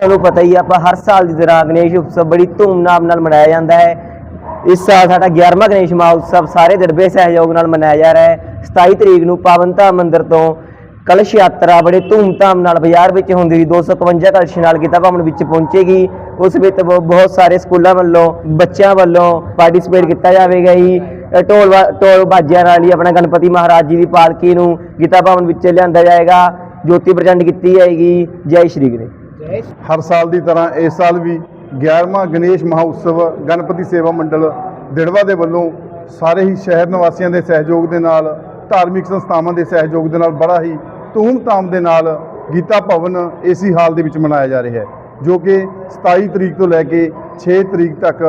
ਤੁਹਾਨੂੰ ਪਤਾ ਹੀ ਆਪਾਂ ਹਰ ਸਾਲ ਦੀ ਤਰ੍ਹਾਂ ਗਣੇਸ਼ ਉਤਸਵ ਬੜੀ ਧੂਮਧਾਮ ਨਾਲ ਮਨਾਇਆ ਜਾਂਦਾ ਹੈ। ਇਸ ਸਾਲ ਸਾਡਾ 11ਵਾਂ ਗਣੇਸ਼ ਮਹੋਤਸਵ ਸਾਰੇ ਦਰਬੇ ਸਹਿਯੋਗ ਨਾਲ ਮਨਾਇਆ ਜਾ ਰਿਹਾ ਹੈ। 27 ਤਰੀਕ ਨੂੰ ਪਾਵਨਤਾ ਮੰਦਿਰ ਤੋਂ ਕਲਸ਼ ਯਾਤਰਾ ਬੜੇ ਧੂਮਧਾਮ ਨਾਲ ਬਾਜ਼ਾਰ ਵਿੱਚ ਹੁੰਦੀ ਸੀ 251 ਕਲਸ਼ ਨਾਲ ਗੀਤਾ ਭਵਨ ਵਿੱਚ ਪਹੁੰਚੇਗੀ। ਉਸ ਵਿੱਚ ਬਹੁ- ਬਹੁਤ ਸਾਰੇ ਸਕੂਲਾਂ ਵੱਲੋਂ, ਬੱਚਿਆਂ ਵੱਲੋਂ ਪਾਰਟਿਸਿਪੇਟ ਕੀਤਾ ਜਾਵੇਗਾ ਜੀ। ਢੋਲ ਵਾ- ਢੋਲ ਬਾਜਿਆਂ ਨਾਲ ਹੀ ਆਪਣਾ ਗਣਪਤੀ ਮਹਾਰਾਜ ਜੀ ਦੀ ਪਾਲਕੀ ਨੂੰ ਗੀਤਾ ਭਵਨ ਵਿੱਚ ਲਿਆਂਦਾ ਜਾਏਗਾ। ਜੋਤੀ ਪ੍ਰਚੰਡ ਕੀਤੀ ਜਾਏਗੀ। ਜੈ ਸ਼੍ਰੀ ਗਣੇਸ਼। ਹਰ ਸਾਲ ਦੀ ਤਰ੍ਹਾਂ ਇਸ ਸਾਲ ਵੀ 11ਵਾਂ ਗਣੇਸ਼ ਮਹਾਉਤਸਵ ਗਣਪਤੀ ਸੇਵਾ ਮੰਡਲ ਦਿੜਵਾ ਦੇ ਵੱਲੋਂ ਸਾਰੇ ਹੀ ਸ਼ਹਿਰ ਨਿਵਾਸੀਆਂ ਦੇ ਸਹਿਯੋਗ ਦੇ ਨਾਲ ਧਾਰਮਿਕ ਸੰਸਥਾਵਾਂ ਦੇ ਸਹਿਯੋਗ ਦੇ ਨਾਲ ਬੜਾ ਹੀ ਧੂਮ-ਧਾਮ ਦੇ ਨਾਲ ਗੀਤਾ ਭਵਨ ਏਸੀ ਹਾਲ ਦੇ ਵਿੱਚ ਮਨਾਇਆ ਜਾ ਰਿਹਾ ਹੈ ਜੋ ਕਿ 27 ਤਰੀਕ ਤੋਂ ਲੈ ਕੇ 6 ਤਰੀਕ ਤੱਕ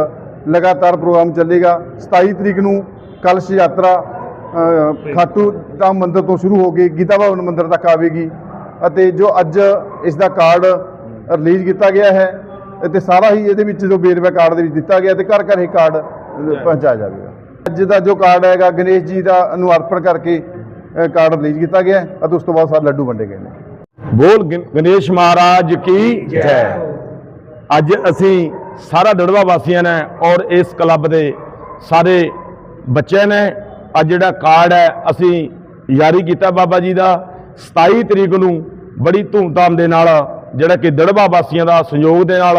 ਲਗਾਤਾਰ ਪ੍ਰੋਗਰਾਮ ਚੱਲੇਗਾ। 27 ਤਰੀਕ ਨੂੰ ਕਲਸ਼ ਯਾਤਰਾ ਅ, ਖਾਟੂ ਧਾਮ ਮੰਦਿਰ ਤੋਂ ਸ਼ੁਰੂ ਹੋ ਕੇ ਗੀਤਾ ਭਵਨ ਮੰਦਿਰ ਤੱਕ ਆਵੇਗੀ ਅਤੇ ਜੋ ਅੱਜ ਇਸ ਦਾ ਕਾਰਡ ਰਿਲੀਜ਼ ਕੀਤਾ ਗਿਆ ਹੈ ਤੇ ਸਾਰਾ ਹੀ ਇਹਦੇ ਵਿੱਚ ਜੋ ਵੇਰਵਾ ਕਾਰਡ ਦੇ ਵਿੱਚ ਦਿੱਤਾ ਗਿਆ ਤੇ ਘਰ ਘਰ ਇਹ ਕਾਰਡ ਪਹੁੰਚਾਇਆ ਜਾਵੇਗਾ। ਅੱਜ ਦਾ ਜੋ ਕਾਰਡ ਹੈਗਾ ਗਣੇਸ਼ ਜੀ ਦਾ ਨੂੰ ਅਰਪਣ ਕਰਕੇ ਕਾਰਡ ਰਿਲੀਜ਼ ਕੀਤਾ ਗਿਆ ਹੈ ਅਤੇ ਉਸ ਤੋਂ ਬਾਅਦ ਸਾਰੇ ਲੱਡੂ ਵੰਡੇ ਗਏ ਨੇ। ਬੋਲ ਗਣ- ਗਣੇਸ਼ ਮਹਾਰਾਜ ਕੀ ਜੈ। ਅੱਜ ਅਸੀਂ ਸਾਰਾ ਦੜਵਾ ਵਾਸੀਆਂ ਨੇ ਔਰ ਇਸ ਕਲੱਬ ਦੇ ਸਾਰੇ ਬੱਚੇ ਨੇ ਅੱਜ ਜਿਹੜਾ ਕਾਰਡ ਹੈ ਅਸੀਂ ਜਾਰੀ ਕੀਤਾ ਬਾਬਾ ਜੀ ਦਾ। 27 ਤਰੀਕ ਨੂੰ ਬੜੀ ਧੂਮਧਾਮ ਦੇ ਨਾਲ ਜਿਹੜਾ ਕਿ ਦੜਵਾ ਵਾਸੀਆਂ ਦਾ ਸਹਿਯੋਗ ਦੇ ਨਾਲ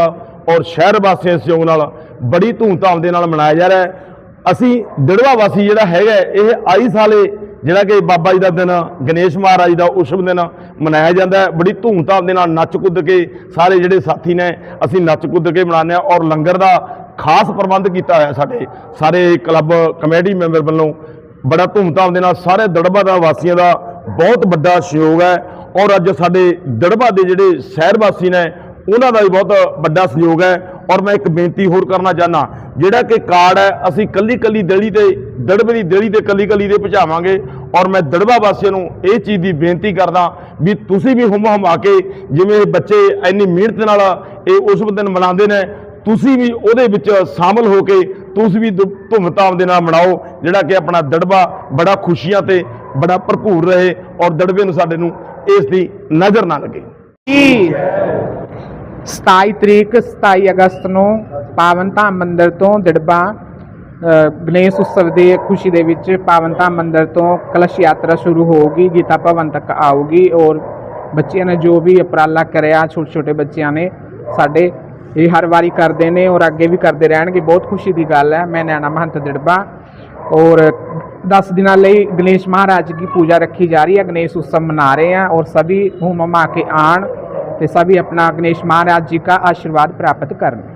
ਔਰ ਸ਼ਹਿਰ ਵਾਸੀਆਂ ਦੇ ਸਹਿਯੋਗ ਨਾਲ ਬੜੀ ਧੂਮਧਾਮ ਦੇ ਨਾਲ ਮਨਾਇਆ ਜਾ ਰਿਹਾ ਹੈ। ਅਸੀਂ ਦੜਵਾ ਵਾਸੀ ਜਿਹੜਾ ਹੈਗਾ ਇਹ ਆਈ ਸਾਲੇ ਜਿਹੜਾ ਕਿ ਬਾਬਾ ਜੀ ਦਾ ਦਿਨ, ਗਣੇਸ਼ ਮਹਾਰਾਜ ਦਾ ਉਸ਼ਭ ਦਿਨ ਮਨਾਇਆ ਜਾਂਦਾ ਹੈ। ਬੜੀ ਧੂਮਧਾਮ ਦੇ ਨਾਲ ਨੱਚ ਕੁੱਦ ਕੇ ਸਾਰੇ ਜਿਹੜੇ ਸਾਥੀ ਨੇ, ਅਸੀਂ ਨੱਚ ਕੁੱਦ ਕੇ ਮਨਾਉਂਦੇ ਹਾਂ ਔਰ ਲੰਗਰ ਦਾ ਖਾਸ ਪ੍ਰਬੰਧ ਕੀਤਾ ਹੋਇਆ ਸਾਡੇ ਸਾਰੇ ਕਲੱਬ ਕਮੇਟੀ ਮੈਂਬਰ ਵੱਲੋਂ। ਬੜਾ ਧੂਮਧਾਮ ਦੇ ਨਾਲ ਸਾਰੇ ਦੜਬਾ ਦਾ ਵਾਸੀਆਂ ਦਾ ਬਹੁਤ ਵੱਡਾ ਸਹਿਯੋਗ ਹੈ ਔਰ ਅੱਜ ਸਾਡੇ ਦੜਬਾ ਦੇ ਜਿਹੜੇ ਸ਼ਹਿਰ ਵਾਸੀ ਨੇ, ਉਹਨਾਂ ਦਾ ਵੀ ਬਹੁਤ ਵੱਡਾ ਸਹਿਯੋਗ ਹੈ। ਔਰ ਮੈਂ ਇੱਕ ਬੇਨਤੀ ਹੋਰ ਕਰਨਾ ਚਾਹਨਾ ਜਿਹੜਾ ਕਿ ਕਾਰਡ ਹੈ, ਅਸੀਂ ਕੱਲੀ ਕੱਲੀ ਦਲੀ ਤੇ, ਦੜਬੇ ਦੀ ਦਲੀ ਤੇ ਕੱਲੀ ਕੱਲੀ ਦੇ ਪਹੁੰਚਾਵਾਂਗੇ ਔਰ ਮੈਂ ਦੜਬਾ ਵਾਸੀਆਂ ਨੂੰ ਇਹ ਚੀਜ਼ ਦੀ ਬੇਨਤੀ ਕਰਦਾ ਵੀ ਤੁਸੀਂ ਵੀ ਹੁਮ ਹਮਾ ਕੇ ਜਿਵੇਂ ਬੱਚੇ ਇੰਨੀ ਮਿਹਨਤ ਨਾਲ ਇਹ ਉਸ ਦਿਨ ਮਨਾਉਂਦੇ ਨੇ, ਤੁਸੀਂ ਵੀ ਉਹਦੇ ਵਿੱਚ ਸ਼ਾਮਲ ਹੋ ਕੇ ਤੁਸੀਂ ਵੀ ਧੁ- ਧੂਮਧਾਮ ਦੇ ਨਾਲ ਮਨਾਓ, ਜਿਹੜਾ ਕਿ ਆਪਣਾ ਦੜਬਾ ਬੜਾ ਖੁਸ਼ੀਆਂ ਤੇ ਬੜਾ ਭਰਪੂਰ ਰਹੇ। ਔਰ ਦੜਬੇ ਨੂੰ ਸਾਡੇ ਨੂੰ ਇਸ ਦੀ ਨਜ਼ਰ ਨਾ ਲੱਗੇ। ਕੀ 27 ਤਰੀਕ 27 ਅਗਸਤ ਨੂੰ ਪਾਵਨ ਧਾਮ ਮੰਦਿਰ ਤੋਂ ਦਿੜਬਾ ਗਣੇਸ਼ ਉਤਸਵ ਦੇ ਖੁਸ਼ੀ ਦੇ ਵਿੱਚ ਪਾਵਨ ਧਾਮ ਮੰਦਿਰ ਤੋਂ ਕਲਸ਼ ਯਾਤਰਾ ਸ਼ੁਰੂ ਹੋਊਗੀ, ਗੀਤਾ ਭਵਨ ਤੱਕ ਆਊਗੀ ਔਰ ਬੱਚਿਆਂ ਨੇ ਜੋ ਵੀ ਉਪਰਾਲਾ ਕਰਿਆ ਛੋਟੇ ਛੋਟੇ ਬੱਚਿਆਂ ਨੇ, ਸਾਡੇ ਇਹ ਹਰ ਵਾਰੀ ਕਰਦੇ ਨੇ ਔਰ ਅੱਗੇ ਵੀ ਕਰਦੇ ਰਹਿਣਗੇ, ਬਹੁਤ ਖੁਸ਼ੀ ਦੀ ਗੱਲ ਹੈ। ਮੈਂ ਨੈਣਾ ਮਹੰਤ ਦਿੜਬਾ ਔਰ 10 दिनों ਲਈ गणेश महाराज की पूजा रखी जा रही है गणेश उत्सव मना रहे हैं और सभी हूम हमा के आन ते सभी अपना गणेश महाराज जी का आशीर्वाद प्राप्त करने